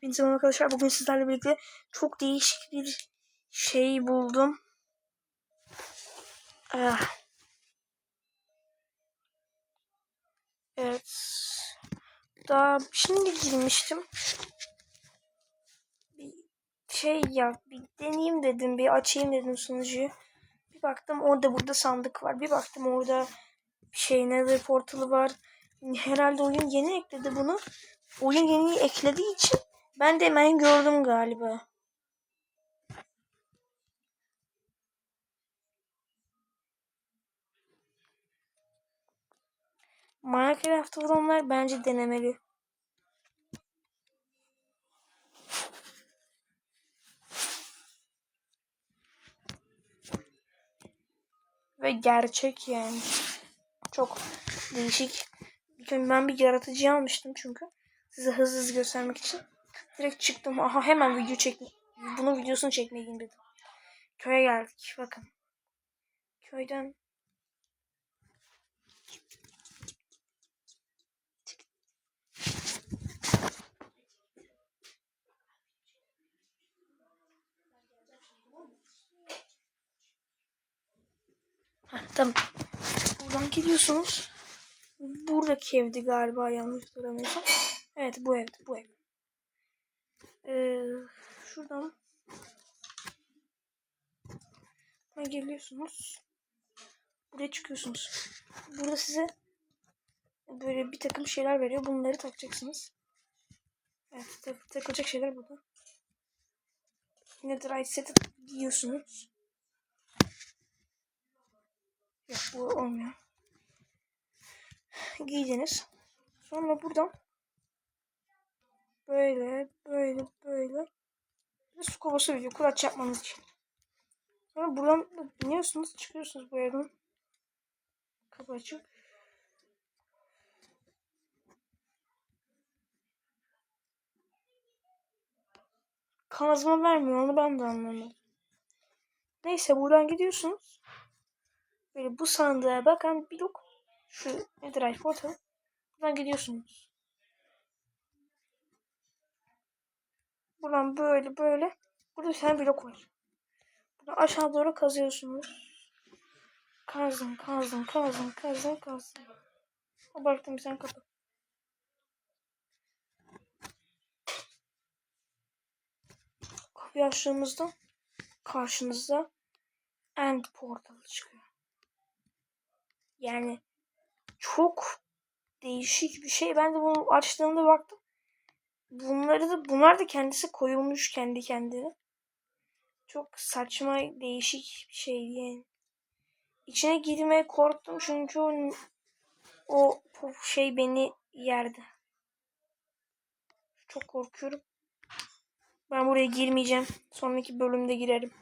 Hepinize merhaba arkadaşlar. Bugün sizlerle birlikte çok değişik bir şey buldum. Ah. Evet. Daha şimdi girmiştim. Bir şey ya bir deneyeyim dedim. Bir açayım dedim sunucuyu. Bir baktım orada burada sandık var. Bir baktım orada şey nether portalı var. Herhalde oyun yeni ekledi bunu. Oyun yeni eklediği için ben de hemen gördüm galiba. Minecraft olanlar bence denemeli. Ve gerçek yani. Çok değişik. Ben bir yaratıcı almıştım çünkü. Size hızlı hızlı göstermek için. Direkt çıktım. Aha hemen video çektim. Bunun videosunu çekmeyeyim dedim. Köye geldik. Bakın. Köyden Heh, tamam. Buradan gidiyorsunuz. Buradaki evdi galiba yanlış hatırlamıyorsam. Evet bu evdi bu ev. Ee, şuradan buradan geliyorsunuz. Buraya çıkıyorsunuz. Burada size böyle bir takım şeyler veriyor. Bunları takacaksınız. Evet tak takılacak şeyler burada. Yine dry set'i giyiyorsunuz. Yok bu olmuyor. Giydiniz. Sonra buradan böyle böyle böyle bir su kovası veriyor kulaç yapmanız için. Sonra buradan biniyorsunuz çıkıyorsunuz bu yerden. Kapı açık. Kazma vermiyor onu ben de anlamadım. Neyse buradan gidiyorsunuz. Böyle bu sandığa bakan blok şu Netherite portal. Buradan gidiyorsunuz. Buradan böyle böyle. Burada tane blok var. Buradan aşağı doğru kazıyorsunuz. Kazdım, kazdım, kazdım, kazdım, kazdım. Abarttım tane kapı. Kapıyı açtığımızda karşınızda End Portal çıkıyor. Yani çok değişik bir şey. Ben de bunu açtığımda baktım. Bunları da bunlar da kendisi koyulmuş kendi kendine. Çok saçma değişik bir şey yani. İçine girmeye korktum çünkü o, o şey beni yerdi. Çok korkuyorum. Ben buraya girmeyeceğim. Sonraki bölümde girerim.